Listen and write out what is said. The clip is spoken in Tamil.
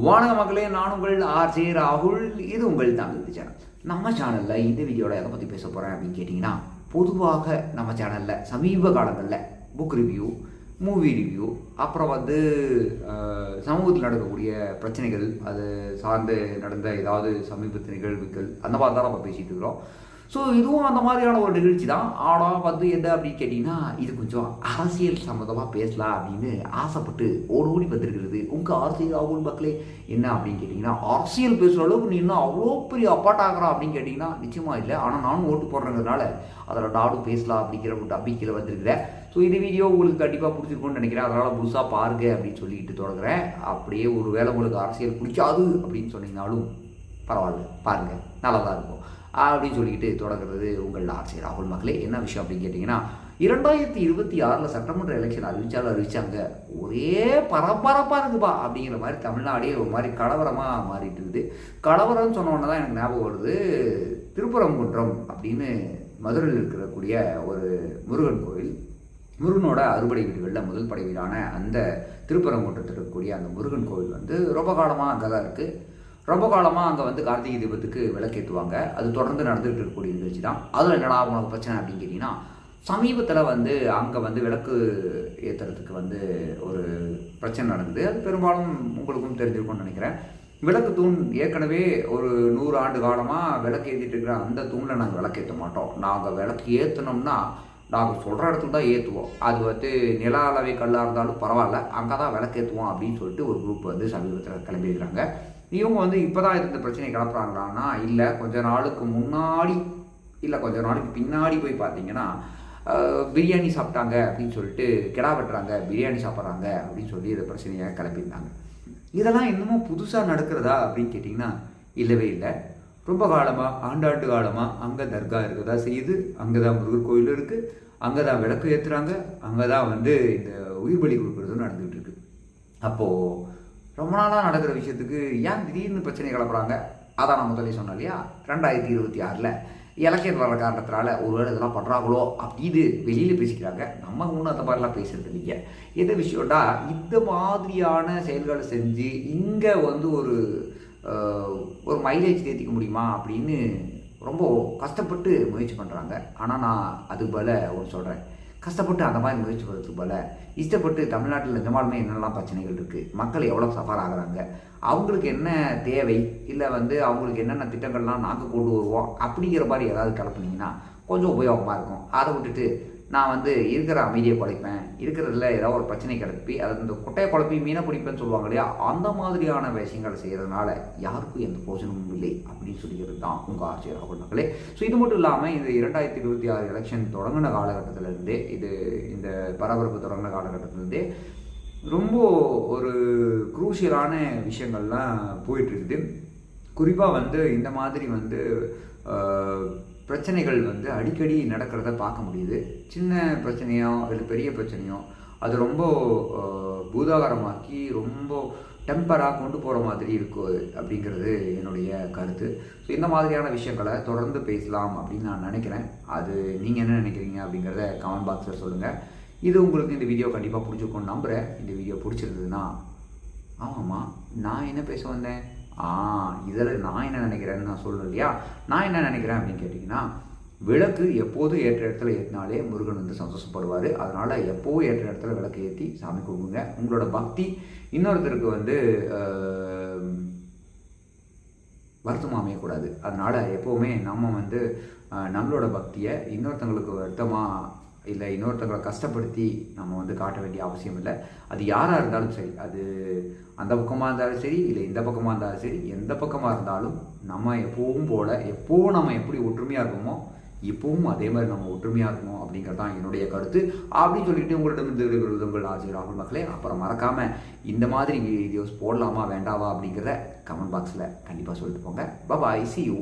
வணக்க மக்களே நான் உங்கள் ஆர்ஜே ராகுல் இது உங்கள் தமிழ் சேனல். நம்ம சேனலில் இந்த வீடியோவில் எதை பற்றி பேச போகிறேன் அப்படின்னு கேட்டிங்கன்னா பொதுவாக நம்ம சேனலில் சமீப காலங்களில் புக் ரிவ்யூ மூவி ரிவ்யூ அப்புறம் வந்து சமூகத்தில் நடக்கக்கூடிய பிரச்சனைகள் அது சார்ந்து நடந்த ஏதாவது சமீபத்து நிகழ்வுகள் அந்த மாதிரி தான் நம்ம பேசிகிட்டு இருக்கிறோம். ஸோ இதுவும் அந்த மாதிரியான ஒரு நிகழ்ச்சி தான். ஆனால் வந்து என்ன அப்படின்னு கேட்டிங்கன்னா இது கொஞ்சம் அரசியல் சம்மந்தமாக பேசலாம் அப்படின்னு ஆசைப்பட்டு ஓடி ஓடி வந்திருக்கிறது. உங்கள் அரசியல் ஆகும் மக்களே என்ன அப்படின்னு கேட்டிங்கன்னா அரசியல் பேசுகிற அளவுக்கு நீ இன்னும் அவ்வளோ பெரிய அப்பாட்டாகிறா அப்படின்னு கேட்டிங்கன்னா நிச்சயமாக இல்லை. ஆனால் நானும் ஓட்டு போடுறதுனால அதில் நானும் பேசலாம் அப்படிங்கிற ஒரு நம்பிக்கையில் வந்திருக்கிறேன். ஸோ இந்த வீடியோ உங்களுக்கு கண்டிப்பாக பிடிச்சிருக்கும்னு நினைக்கிறேன். அதனால் புதுசாக பாருங்க அப்படின்னு சொல்லிட்டு தொடங்குறேன். அப்படியே ஒரு வேளை உங்களுக்கு அரசியல் பிடிக்காது அப்படின்னு சொன்னீங்கனாலும் பரவாயில்ல பாருங்கள் நல்லா தான் இருக்கும். அப்படின்னு சொல்லிக்கிட்டு தொடங்குறது உங்கள் ஆட்சி ராகுல் மக்களே. என்ன விஷயம் அப்படின்னு கேட்டிங்கன்னா இரண்டாயிரத்தி இருபத்தி ஆறில் சட்டமன்ற எலெக்ஷன் அறிவிச்சாலும் அறிவிச்சாங்க. ஒரே பரபரப்பாக இருக்குப்பா அப்படிங்கிற மாதிரி தமிழ்நாடே ஒரு மாதிரி கலவரமாக மாறிட்டு இருக்குது. கலவரம்னு சொன்ன தான் எனக்கு ஞாபகம் வருது திருப்பரங்குன்றம் அப்படின்னு மதுரையில் இருக்கக்கூடிய ஒரு முருகன் கோயில் முருகனோட அறுபடை வீடுகளில் முதல் படை வீடான அந்த திருப்பரங்குன்றத்தில் இருக்கக்கூடிய அந்த முருகன் கோவில் வந்து ரொம்ப காலமாக அங்கே தான் இருக்குது ரொம்ப காலமாக அங்கே வந்து கார்த்திகை தீபத்துக்கு விளக்கேற்றுவாங்க அது தொடர்ந்து நடந்துகிட்டு இருக்கக்கூடிய நிகழ்ச்சி தான். அதில் என்னடா உனக்கு பிரச்சனை அப்படின்னு கேட்டிங்கன்னா சமீபத்தில் வந்து அங்கே வந்து விளக்கு ஏற்றுறதுக்கு வந்து ஒரு பிரச்சனை நடந்தது. அது பெரும்பாலும் உங்களுக்கும் தெரிஞ்சிருக்கும்னு நினைக்கிறேன். விளக்கு தூண் ஏற்கனவே ஒரு நூறு ஆண்டு காலமாக விளக்கு ஏற்றிட்டு இருக்கிற அந்த தூணில் நாங்கள் விளக்கேற்ற மாட்டோம். நாங்கள் விளக்கு ஏற்றினோம்னா நாங்கள் சொல்கிற இடத்துல தான் ஏற்றுவோம் அது வந்து நில அளவை கல்லாக இருந்தாலும் பரவாயில்ல. அங்கே தான் விளக்கேற்றுவோம் அப்படின்னு சொல்லிட்டு ஒரு குரூப் வந்து சமீபத்தில் கிளம்பியிருக்கிறாங்க. இவங்க வந்து இப்போ தான் இந்த பிரச்சனை கிளப்புறாங்களான்னா இல்லை கொஞ்ச நாளுக்கு முன்னாடி இல்லை கொஞ்ச நாளைக்கு பின்னாடி போய் பார்த்தீங்கன்னா பிரியாணி சாப்பிட்டாங்க அப்படின்னு சொல்லிட்டு கிடா வெட்டுறாங்க பிரியாணி சாப்பிட்றாங்க அப்படின்னு சொல்லி இந்த பிரச்சனையை கிளப்பியிருந்தாங்க. இதெல்லாம் இன்னமும் புதுசாக நடக்கிறதா அப்படின்னு கேட்டிங்கன்னா இல்லவே இல்லை. ரொம்ப காலமாக ஆண்டாண்டு காலமாக அங்கே தர்கா இருக்குதா? செய்யுது அங்கே தான் முருகர் கோயில் இருக்குது அங்கே தான் விளக்கு ஏற்றுறாங்க அங்கே தான் வந்து இந்த உயிர் பலி கொடுக்குறதும் நடந்துகிட்டு இருக்கு. அப்போது ரொம்ப நாளாக நடக்கிற விஷயத்துக்கு ஏன் திடீர்னு பிரச்சனை கிளப்புறாங்க? அதான் நான் முதலே சொன்னேன் இல்லையா? ரெண்டாயிரத்தி இருபத்தி ஆறில் எலெக்ஷன் வர்ற காரணத்தினால ஒருவேளை இதெல்லாம் பண்ணுறாங்களோ அப்படின்னு வெளியில் பேசிக்கிறாங்க. நம்ம ஒன்றும் அந்த மாதிரிலாம் பேசுறது இல்லைங்க. எந்த விஷயம்டா இந்த மாதிரியான செயல்களை செஞ்சு இங்கே வந்து ஒரு ஒரு மைலேஜ் தேத்திக்க முடியுமா அப்படின்னு ரொம்ப கஷ்டப்பட்டு முயற்சி பண்ணுறாங்க ஆனால் நான் அது போல் ஒன்று சொல்கிறேன் கஷ்டப்பட்டு அந்த மாதிரி முயற்சி பண்ணுறதுக்கு போல இஷ்டப்பட்டு தமிழ்நாட்டில் நிஜமாலுமே என்னெல்லாம் பிரச்சனைகள் இருக்குது மக்கள் எவ்வளோ சஃபர் ஆகுறாங்க அவங்களுக்கு என்ன தேவை இல்லை வந்து அவங்களுக்கு என்னென்ன திட்டங்கள்லாம் நாங்கள் கொண்டு வருவோம் அப்படிங்கிற மாதிரி ஏதாவது கிளப்புனீங்கன்னா கொஞ்சம் உபயோகமாக இருக்கும். அதை விட்டுட்டு நான் வந்து இருக்கிற அமைதியை குலைப்பேன். இருக்கிறதுல ஏதாவது ஒரு பிரச்சனை கிளப்பி அதை இந்த குட்டையை குழப்பி மீனை பிடிப்பேன்னு சொல்லுவாங்க இல்லையா? அந்த மாதிரியான விஷயங்களை செய்கிறதுனால யாருக்கும் எந்த போஷனமும் இல்லை அப்படின்னு சொல்லிக்கிறது தான் உங்கள் ஆட்சியர் ராகுல் மக்களே. ஸோ இது மட்டும் இல்லாமல் இந்த இரண்டாயிரத்தி இருபத்தி ஆறு எலெக்ஷன் தொடங்கின காலகட்டத்திலேருந்தே இது இந்த பரபரப்பு தொடங்கின காலகட்டத்திலேருந்தே ரொம்ப ஒரு குரூசியலான விஷயங்கள்லாம் போயிட்டுருக்குது குறிப்பாக வந்து இந்த மாதிரி வந்து பிரச்சனைகள் வந்து அடிக்கடி நடக்கிறத பார்க்க முடியுது. சின்ன பிரச்சனையோ இல்லை பெரிய பிரச்சனையோ அது ரொம்ப பூதாகரமாக்கி ரொம்ப டெம்பராக கொண்டு போகிற மாதிரி இருக்கு அப்படிங்கிறது என்னுடைய கருத்து. ஸோ இந்த மாதிரியான விஷயங்களை தொடர்ந்து பேசலாம் அப்படின்னு நான் நினைக்கிறேன். அது நீங்கள் என்ன நினைக்கிறீங்க அப்படிங்கிறத கமெண்ட் பாக்ஸில் சொல்லுங்கள் இது உங்களுக்கு இந்த வீடியோ கண்டிப்பாக பிடிச்சிருக்கும்னு நம்புகிறேன் இந்த வீடியோ பிடிச்சிருந்ததுன்னா ஆமாம்மா நான் என்ன பேச வந்தேன்? ஆ இதில் நான் என்ன நினைக்கிறேன்னு நான் சொல்லணும் இல்லையா? நான் என்ன நினைக்கிறேன் அப்படின்னு கேட்டிங்கன்னா விளக்கு எப்போதும் ஏற்ற இடத்துல ஏற்றினாலே முருகன் வந்து சந்தோஷப்படுவார். அதனால் எப்போவும் ஏற்ற இடத்துல விளக்கு ஏற்றி சாமி கும்பிடுங்க. உங்களோட பக்தி. இன்னொருத்தருக்கு வந்து வருத்தமாக அமையக்கூடாது. அதனால் எப்போவுமே நம்ம வந்து நம்மளோட பக்தியை இன்னொருத்தங்களுக்கு வருத்தமாக இல்லை இன்னொருத்தங்களை கஷ்டப்படுத்தி நம்ம வந்து காட்ட வேண்டிய அவசியம் இல்லை. அது யாராக இருந்தாலும் சரி அது அந்த பக்கமாக இருந்தாலும் சரி இல்லை இந்த பக்கமாக இருந்தாலும் சரி எந்த பக்கமாக இருந்தாலும் நம்ம எப்பவும் போல் எப்போவும் நம்ம எப்படி ஒற்றுமையாக இருக்கோமோ இப்பவும் அதே மாதிரி நம்ம ஒற்றுமையாக இருக்கணும் அப்படிங்கிறது தான் என்னுடைய கருத்து. அப்படின்னு சொல்லிட்டு உங்களிடம் இருந்து உங்கள் ஆசிரியர் ராகுல் மக்களே. அப்புறம் மறக்காமல் இந்த மாதிரி வீடியோஸ் போடலாமா வேண்டாவா அப்படிங்கிறத கமெண்ட் பாக்ஸில் கண்டிப்பாக சொல்லிட்டு போங்க. பாய் சி யூ